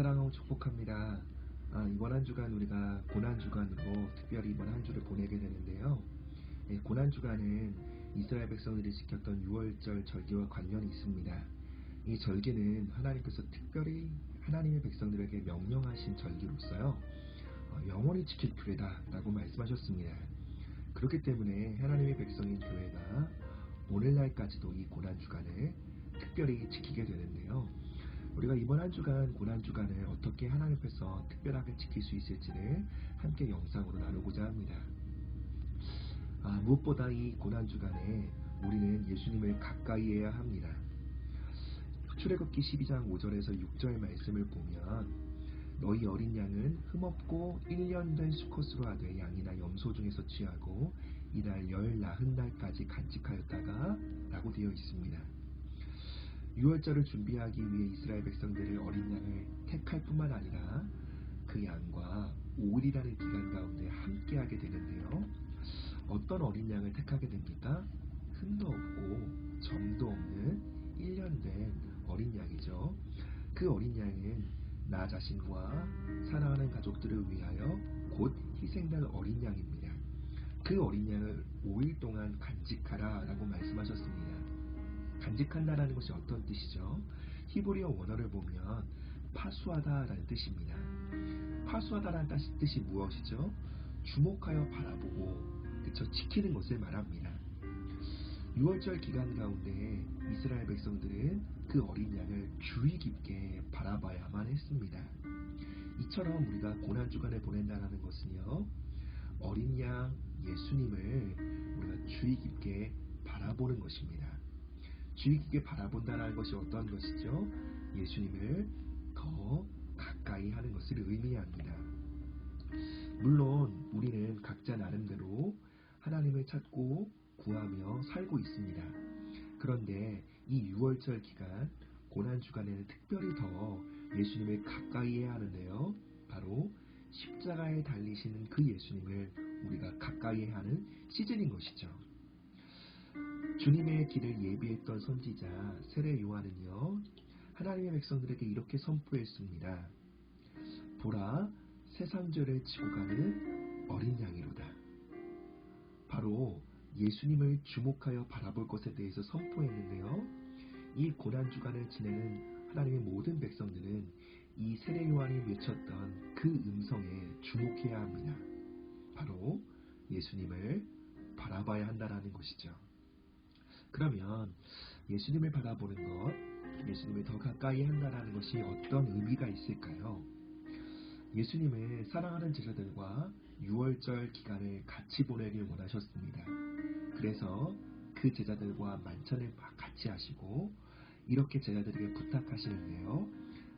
사랑하고 축복합니다. 아, 이번 한 주간 우리가 고난 주간으로 특별히 이번 한 주를 보내게 되는데요. 예, 고난 주간은 이스라엘 백성들이 지켰던 6월절 절기와 관련이 있습니다. 이 절기는 하나님께서 특별히 하나님의 백성들에게 명령하신 절기로서요. 어, 영원히 지킬 규례다라고 말씀하셨습니다. 그렇기 때문에 하나님의 백성인 교회가 오늘날까지도 이 고난 주간을 특별히 지키게 되는데요. 우리가 이번 한 주간 고난 주간을 어떻게 하나님 앞에서 특별하게 지킬 수 있을지를 함께 영상으로 나누고자 합니다. 아, 무엇보다 이 고난 주간에 우리는 예수님을 가까이 해야 합니다. 출애굽기 12장 5절에서 6절 말씀을 보면 너희 어린 양은 흠없고 1년 된 수컷으로 하되 양이나 염소 중에서 취하고 이날 열 나흔 날까지 간직하였다가 라고 되어 있습니다. 6월절을 준비하기 위해 이스라엘 백성들의 어린 양을 택할 뿐만 아니라 그 양과 5일이라는 기간 가운데 함께하게 되는데요. 어떤 어린 양을 택하게 됩니까? 흠도 없고 점도 없는 1년 된 어린 양이죠. 그 어린 양은 나 자신과 사랑하는 가족들을 위하여 곧 희생될 어린 양입니다. 그 어린 양을 5일 동안 간직하라 라고 말씀하셨습니다. 간직한다라는 것이 어떤 뜻이죠? 히브리어 원어를 보면 파수하다라는 뜻입니다. 파수하다라는 뜻이 무엇이죠? 주목하여 바라보고 그쵸 지키는 것을 말합니다. 6월절 기간 가운데 이스라엘 백성들은 그 어린 양을 주의 깊게 바라봐야만 했습니다. 이처럼 우리가 고난 주간을 보낸다는 것은요 어린 양 예수님을 우리가 주의 깊게 바라보는 것입니다. 주의 깊게 바라본다는 것이 어떤 것이죠? 예수님을 더 가까이 하는 것을 의미합니다. 물론 우리는 각자 나름대로 하나님을 찾고 구하며 살고 있습니다. 그런데 이 6월절 기간 고난 주간에는 특별히 더 예수님을 가까이 해야 하는데요. 바로 십자가에 달리시는 그 예수님을 우리가 가까이 하는 시즌인 것이죠. 주님의 길을 예비했던 선지자 세례 요한은요. 하나님의 백성들에게 이렇게 선포했습니다. 보라 세상 죄를 지고 가는 어린 양이로다. 바로 예수님을 주목하여 바라볼 것에 대해서 선포했는데요. 이 고난 주간을 지내는 하나님의 모든 백성들은 이 세례 요한이 외쳤던 그 음성에 주목해야 합니다. 바로 예수님을 바라봐야 한다라는 것이죠. 그러면 예수님을 바라보는 것, 예수님을 더 가까이 한다라는 것이 어떤 의미가 있을까요? 예수님을 사랑하는 제자들과 6월절 기간을 같이 보내길 원하셨습니다. 그래서 그 제자들과 만찬을 같이 하시고 이렇게 제자들에게 부탁하시는데요.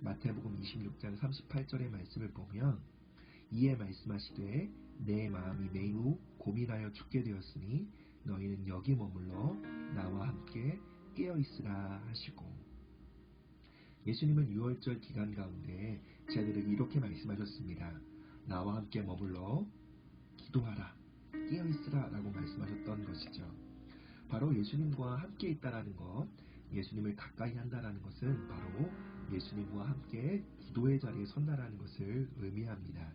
마태복음 26장 38절의 말씀을 보면 이에 말씀하시되 내 마음이 매우 고민하여 죽게 되었으니 너희는 여기 머물러 나와 함께 깨어 있으라 하시고 예수님은 6월절 기간 가운데 제자들에게 이렇게 말씀하셨습니다. 나와 함께 머물러 기도하라 깨어 있으라 라고 말씀하셨던 것이죠. 바로 예수님과 함께 있다라는 것, 예수님을 가까이 한다라는 것은 바로 예수님과 함께 기도의 자리에 선다라는 것을 의미합니다.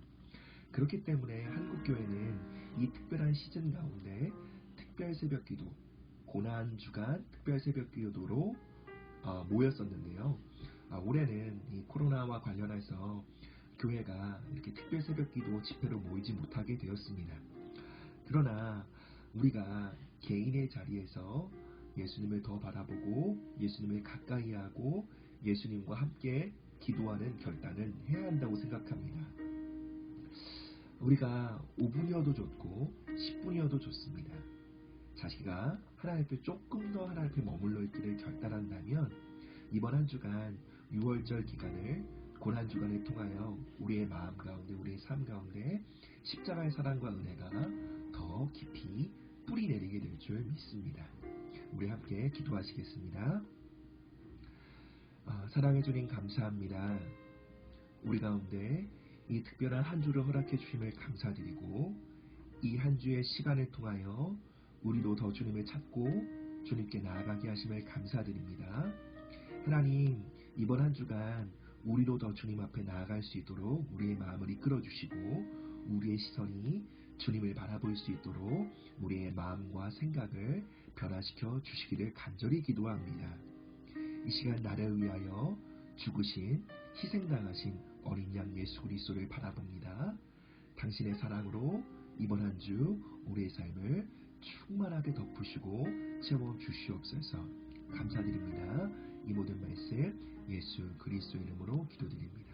그렇기 때문에 한국교회는 이 특별한 시즌 가운데 특별 새벽 기도, 고난 주간 특별 새벽 기도로 어, 모였었는데요. 아, 올해는 이 코로나와 관련해서 교회가 이렇게 특별 새벽 기도 집회로 모이지 못하게 되었습니다. 그러나 우리가 개인의 자리에서 예수님을 더 바라보고 예수님을 가까이 하고 예수님과 함께 기도하는 결단을 해야 한다고 생각합니다. 우리가 5분이어도 좋고 10분이어도 좋습니다. 자기가 하나님 앞에 조금 더 하나님 앞에 머물러 있기를 결단한다면 이번 한 주간 6월절 기간을 고난 주간을 통하여 우리의 마음 가운데 우리의 삶 가운데 십자가의 사랑과 은혜가 더 깊이 뿌리 내리게 될 줄 믿습니다. 우리 함께 기도하시겠습니다. 아, 사랑해 주님 감사합니다. 우리 가운데 이 특별한 한 주를 허락해 주심을 감사드리고 이 한 주의 시간을 통하여 우리도 더 주님을 찾고 주님께 나아가게 하심을 감사드립니다. 하나님 이번 한 주간 우리로 더 주님 앞에 나아갈 수 있도록 우리의 마음을 이끌어 주시고 우리의 시선이 주님을 바라볼 수 있도록 우리의 마음과 생각을 변화시켜 주시기를 간절히 기도합니다. 이 시간 나를 위하여 죽으신 희생당하신 어린 양 예수 그리스도를 바라봅니다. 당신의 사랑으로 이번 한 주 우리의 삶을 충만하게 덮으시고 채워 주시옵소서. 감사드립니다. 이 모든 말씀 예수 그리스도 이름으로 기도드립니다.